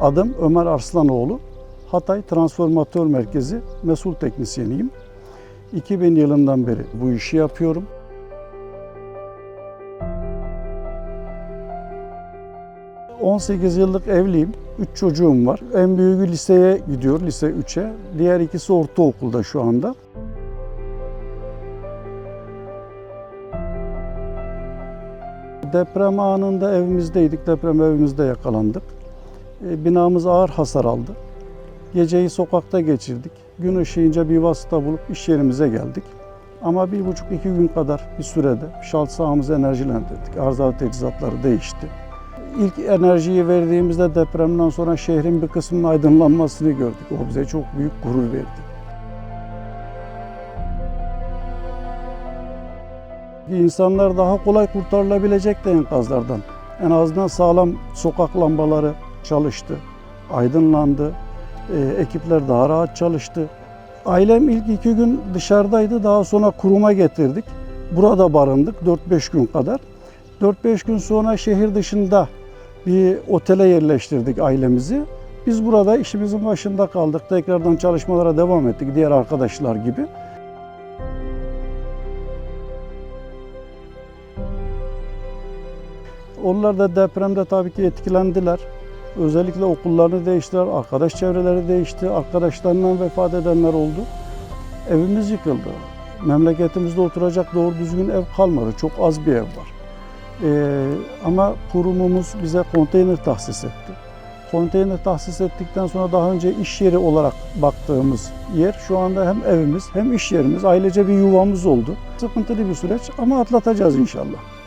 Adım Ömer Arslanoğlu. Hatay Transformatör Merkezi mesul teknisyeniyim. 2000 yılından beri bu işi yapıyorum. ...18 yıllık evliyim. 3 çocuğum var. En büyüğü liseye gidiyor, lise 3'e. Diğer ikisi ortaokulda şu anda. Deprem anında evimizdeydik. Deprem evimizde yakalandık. E, Binamız ağır hasar aldı. Geceyi sokakta geçirdik. Gün ışığınca bir vasıta bulup iş yerimize geldik. Ama bir buçuk iki gün kadar bir sürede şalt sahamızı enerjilendirdik. Arızalı teçhizatları değişti. İlk enerjiyi verdiğimizde depremden sonra şehrin bir kısmının aydınlanmasını gördük. O bize çok büyük gurur verdi. İnsanlar daha kolay kurtarılabilecekti enkazlardan. En azından sağlam sokak lambaları çalıştı, aydınlandı, e, ekipler daha rahat çalıştı. Ailem ilk iki gün dışarıdaydı, daha sonra kuruma getirdik. Burada barındık 4-5 gün kadar. 4-5 gün sonra şehir dışında bir otele yerleştirdik ailemizi. Biz burada işimizin başında kaldık. Tekrardan çalışmalara devam ettik diğer arkadaşlar gibi. Onlar da depremde tabii ki etkilendiler. Özellikle okullarını değiştiler, arkadaş çevreleri değişti, arkadaşlarından vefat edenler oldu. Evimiz yıkıldı. Memleketimizde oturacak doğru düzgün ev kalmadı. Çok az bir ev var. Ee, ama kurumumuz bize konteyner tahsis etti. Konteyner tahsis ettikten sonra daha önce iş yeri olarak baktığımız yer şu anda hem evimiz hem iş yerimiz, ailece bir yuvamız oldu. Sıkıntılı bir süreç ama atlatacağız inşallah.